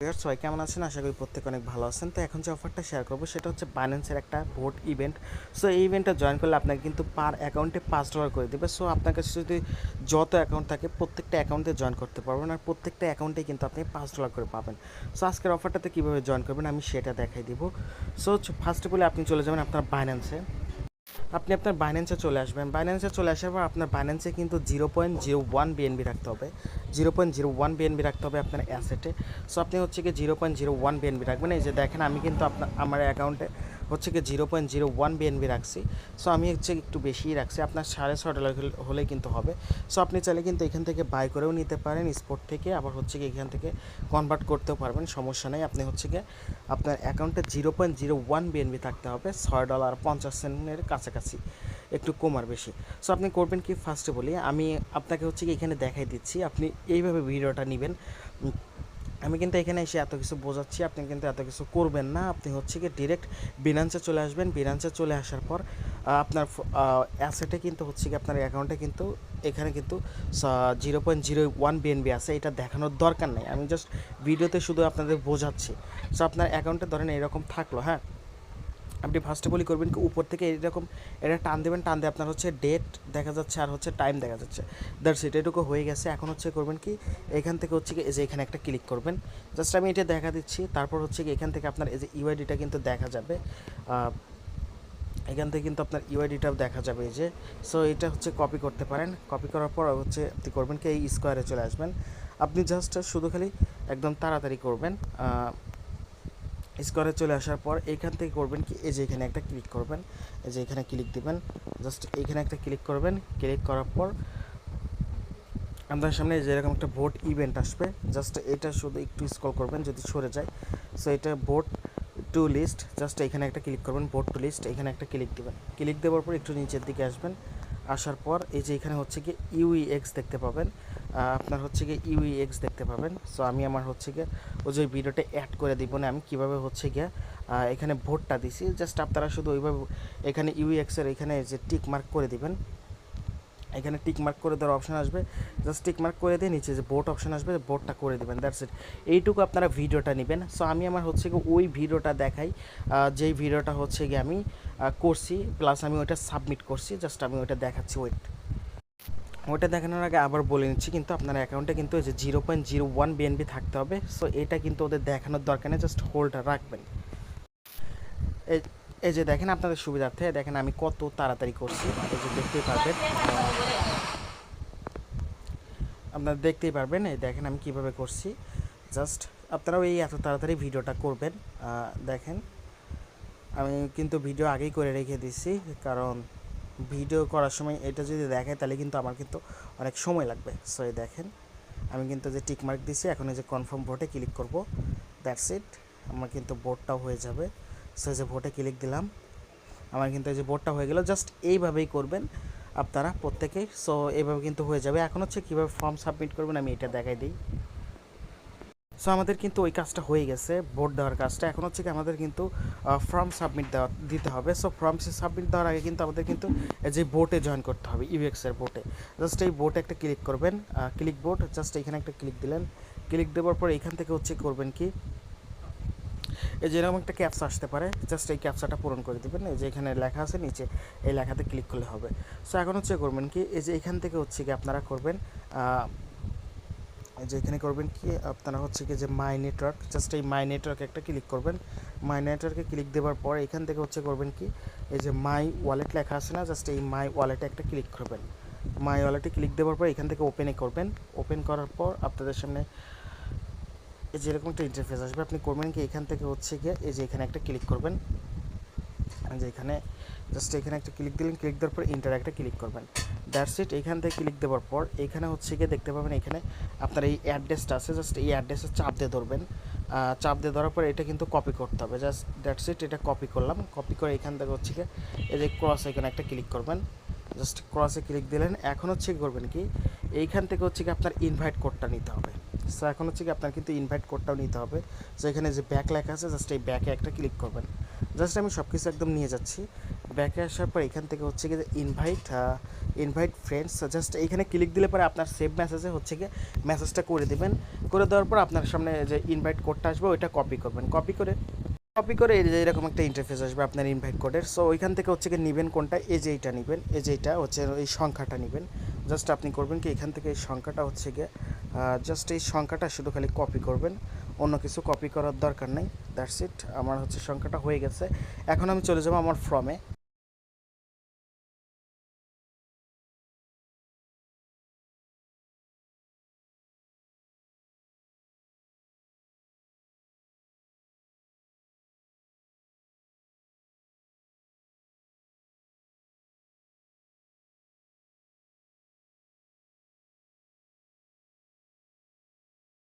Viewers সবাই, কেমন আছেন? আশা করি প্রত্যেক অনেক ভালো আছেন। তো এখন যে অফারটা শেয়ার করব, সেটা হচ্ছে বাইন্যান্সের একটা ভোট ইভেন্ট সো এই ইভেন্টটা জয়েন করলে আপনাকে কিন্তু পার অ্যাকাউন্টে পাঁচ ডলার করে দেবে। সো আপনার কাছে যদি যত অ্যাকাউন্ট থাকে, প্রত্যেকটা অ্যাকাউন্টে জয়েন করতে পারবেন। আর প্রত্যেকটা অ্যাকাউন্টে কিন্তু আপনি পাঁচ ডলার করে পাবেন। সো আজকের অফারটাতে কীভাবে জয়েন করবেন, আমি সেটা দেখাই দিব। সো ফার্স্ট অফ অল আপনি চলে যাবেন আপনার বাইন্যান্সে আপনি আপনার বাইন্যান্সে চলে আসবেন। বাইন্যান্সে চলে আসার পর আপনার বাইন্যান্সে কিন্তু zero point zero one BNB রাখতে হবে। Zero point zero one BNB রাখতে হবে আপনার অ্যাসেটে সো আপনি হচ্ছে কি zero point zero one BNB রাখবেন। এই যে দেখেন, আমি কিন্তু আপনার, আমার অ্যাকাউন্টে হচ্ছে কি zero point zero one BNB রাখছি। সো আমি হচ্ছে একটু বেশিই রাখছি। আপনার সাড়ে ছয় ডলার হলে কিন্তু হবে। সো আপনি চাইলে কিন্তু এখান থেকে বাই করেও নিতে পারেন স্পোর্ট থেকে। আবার হচ্ছে কি এখান থেকে কনভার্ট করতেও পারবেন, সমস্যা নেই। আপনি হচ্ছে কি আপনার অ্যাকাউন্টে zero point zero one BNB থাকতে হবে, ছয় ডলার পঞ্চাশ সেন্টের কাছাকাছি। একটু কম আর বেশি। সো আপনি করবেন কি? ফার্স্টে বলি, আমি আপনাকে হচ্ছে কি এখানে দেখাই দিচ্ছি। আপনি এইভাবে ভিডিওটা নেবেন। আমি কিন্তু এখানে এসে এত কিছু বোঝাচ্ছি, আপনি কিন্তু এত কিছু করবেন না। আপনি হচ্ছে কি ডিরেক্ট বিনান্সে চলে আসবেন। বিনান্সে চলে আসার পর আপনার অ্যাসেটে কিন্তু হচ্ছে কি আপনার অ্যাকাউন্টে কিন্তু এখানে কিন্তু zero point zero one BNB আছে। এটা দেখানোর দরকার নেই। আমি জাস্ট ভিডিওতে শুধু আপনাদের বোঝাচ্ছি। সো আপনার অ্যাকাউন্টে ধরেন এরকম থাকল হ্যাঁ? আপনি ফার্স্টে বলি করবেন কি, উপর থেকে এরকম এটা টান দেবেন, টান দিয়ে আপনার হচ্ছে ডেট দেখা যাচ্ছে আর হচ্ছে টাইম দেখা যাচ্ছে। দ্যাটস ইট এটুকু হয়ে গেছে। এখন হচ্ছে করবেন কি, এখান থেকে হচ্ছে কি এই যে এখানে একটা ক্লিক করবেন। জাস্ট আমি এটা দেখা দিচ্ছি, তারপর হচ্ছে কি এখান থেকে আপনার এই যে ইউআইডিটা কিন্তু দেখা যাবে। এখান থেকে কিন্তু আপনার ইউআইডিটাও দেখা যাবে এই যে। সো এটা হচ্ছে কপি করতে পারেন। কপি করার পর হচ্ছে আপনি করবেন কি, এই স্কোয়ারে চলে আসবেন। আপনি জাস্ট শুধু খালি একদম তাড়াতাড়ি করবেন। স্কোয়ারে চলে আসার পর এখান থেকে করবেন কি, এই যে এখানে একটা ক্লিক করবেন, এই যে এখানে ক্লিক দিবেন জাস্ট এইখানে একটা ক্লিক করবেন ক্লিক করার পর আপনার সামনে এই যে এরকম একটা ভোট ইভেন্ট আসবে জাস্ট এটা শুধু একটু স্ক্রল করবেন যদি সরে যায় সো এটা ভোট টু লিস্ট জাস্ট এখানে একটা ক্লিক করবেন ভোট টু লিস্ট এখানে একটা ক্লিক দিবেন ক্লিক দেওয়ার পর একটু নিচের দিকে আসবেন আসার পর এই যে এখানে হচ্ছে কি ইউই এক্স দেখতে পাবেন। আপনার হচ্ছে কি ইউইএক্স দেখতে পাবেন। সো আমি আমার হচ্ছে গিয়ে ওই যে ভিডিওটা অ্যাড করে দিব না, আমি কীভাবে হচ্ছে গিয়ে এখানে ভোটটা দিছি। জাস্ট আপনারা শুধু ওইভাবে এখানে ইউই এক্সের এখানে যে টিক মার্ক করে দিবেন। এখানে টিক মার্ক করে দেওয়ার অপশান আসবে। জাস্ট টিক মার্ক করে দিয়ে নিচে যে বোট অপশান আসবে বোটটা করে দেবেন দ্যাটস ইট এইটুকু আপনারা ভিডিওটা নেবেন। সো আমি আমার হচ্ছে গিয়ে ওই ভিডিওটা দেখাই যেই ভিডিওটা হচ্ছে গিয়ে আমি করছি প্লাস আমি ওইটা সাবমিট করছি জাস্ট আমি ওইটা দেখাচ্ছি ওয়েট ওটা দেখানোর আগে আবার বলে নিচ্ছি, কিন্তু আপনার অ্যাকাউন্টে কিন্তু যে zero point zero one BNB থাকতে হবে। সো এটা কিন্তু ওদের দেখানোর দরকার নেই জাস্ট হোল্ডটা রাখবেন। এই এই যে দেখেন আপনাদের সুবিধার্থে, দেখেন আমি কত তাড়াতাড়ি করছি। এই যে দেখতেই পারবেন। আপনারা দেখতেই পারবেন, এই দেখেন আমি কীভাবে করছি। জাস্ট আপনারাও এই এত তাড়াতাড়ি ভিডিওটা করবেন। দেখেন, আমি কিন্তু ভিডিও আগেই করে রেখে দিচ্ছি কারণ ভিডিও করার সময় এটা যদি দেখায়, তাহলে কিন্তু আমার কিন্তু অনেক সময় লাগবে। সো এই দেখেন, আমি কিন্তু যে টিক মার্ক দিছি এখন এই যে কনফার্ম ভোটে ক্লিক করব। দ্যাটস ইট আমার কিন্তু ভোটটাও হয়ে যাবে। সো এই যে ভোটে ক্লিক দিলাম। আমার কিন্তু এই যে ভোটটা হয়ে গেল। জাস্ট এইভাবেই করবেন আপনারা প্রত্যেকেই সো এইভাবে কিন্তু হয়ে যাবে। এখন হচ্ছে কীভাবে ফর্ম সাবমিট করবেন আমি এটা দেখাই দিই। সো আমাদের কিন্তু ওই কাজটা হয়ে গেছে ভোট দেওয়ার কাজটা। এখন হচ্ছে কি আমাদের কিন্তু ফর্ম সাবমিট দেওয়া, দিতে হবে। সো ফর্ম সাবমিট দেওয়ার আগে কিন্তু আমাদের কিন্তু এই যে বোটে জয়েন করতে হবে ইউএক্সের বোটে জাস্ট এই বোটে একটা ক্লিক করবেন ক্লিক বোর্ড জাস্ট এখানে একটা ক্লিক দিলেন। ক্লিক দেওয়ার পর এখান থেকে হচ্ছে করবেন কি? এই যে এরকম একটা ক্যাপসা আসতে পারে জাস্ট এই ক্যাপসাটা পূরণ করে দেবেন। এই যে এখানে লেখা আছে, নিচে এই লেখাতে ক্লিক করলে হবে। সো এখন হচ্ছে করবেন কি, এই যে এখান থেকে হচ্ছে কি আপনারা করবেন এই যে এখানে করবেন কি, আপনারা হচ্ছে কি যে মাই নেটওয়ার্ক জাস্ট এই মাই নেটওয়ার্কে একটা ক্লিক করবেন। মাই নেটওয়ার্কে ক্লিক দেওয়ার পর এখান থেকে হচ্ছে করবেন কি, এই যে মাই ওয়ালেট লেখা আছে না জাস্ট এই মাই ওয়ালেটে একটা ক্লিক করবেন। মাই ওয়ালেটে ক্লিক দেওয়ার পর এখান থেকে ওপেনে করবেন। ওপেন করার পর আপনাদের সামনে এই যে এরকম একটা ইন্টারফেস আসবে, আপনি করবেন কি, এখান থেকে হচ্ছে গিয়ে এই যে এখানে একটা ক্লিক করবেন। যে এখানে জাস্ট এখানে একটা ক্লিক দিলেন ক্লিক দেওয়ার পর ইন্টার একটা ক্লিক করবেন। দ্যাটস ইট এখান থেকে ক্লিক দেওয়ার পর এখানে হচ্ছে গিয়ে দেখতে পাবেন এখানে আপনার এই অ্যাড্রেসটা আছে জাস্ট এই অ্যাড্রেসে চাপ দিয়ে ধরবেন। চাপ দিয়ে ধরার পর এটা কিন্তু কপি করতে হবে জাস্ট দ্যাটস ইট এটা কপি করলাম। কপি করে এখান থেকে হচ্ছে গিয়ে এই যে ক্রস এখানে একটা ক্লিক করবেন। জাস্ট ক্রসে ক্লিক দিলেন, এখন হচ্ছে করবেন কি, এইখান থেকে হচ্ছে কি আপনার ইনভাইট কোডটা নিতে হবে। সো এখন হচ্ছে কি আপনার কিন্তু ইনভাইট কোডটাও নিতে হবে। সো এখানে যে ব্যাক লেখা আছে জাস্ট এই ব্যাকে একটা ক্লিক করবেন। জাস্ট আমি সব কিছু একদম নিয়ে যাচ্ছি। ব্যাকে আসার পর এখান থেকে হচ্ছে গিয়ে ইনভাইট ইনভাইট ফ্রেন্ডস জাস্ট এইখানে ক্লিক দিলে পরে আপনার সেভ মেসেজে হচ্ছে গিয়ে মেসেজটা করে দেবেন। করে দেওয়ার পর আপনার সামনে যে ইনভাইট কোডটা আসবে, ওইটা কপি করবেন। কপি করে কপি করে এই যে এরকম একটা ইন্টারফেস আসবে আপনার ইনভাইট কোডের সো ওইখান থেকে হচ্ছে গিয়ে নেবেন কোনটা? এই যে এইটা নেবেন। এই যে এইটা হচ্ছে এই সংখ্যাটা নেবেন। জাস্ট আপনি করবেন কি, এখান থেকে এই সংখ্যাটা হচ্ছে গিয়ে জাস্ট এই সংখ্যাটা শুধু খালি কপি করবেন। অন্য কিছু কপি করার দরকার নেই। দ্যাটস ইট আমার হচ্ছে সংখ্যাটা হয়ে গেছে। এখন আমি চলে যাব আমার ফর্মে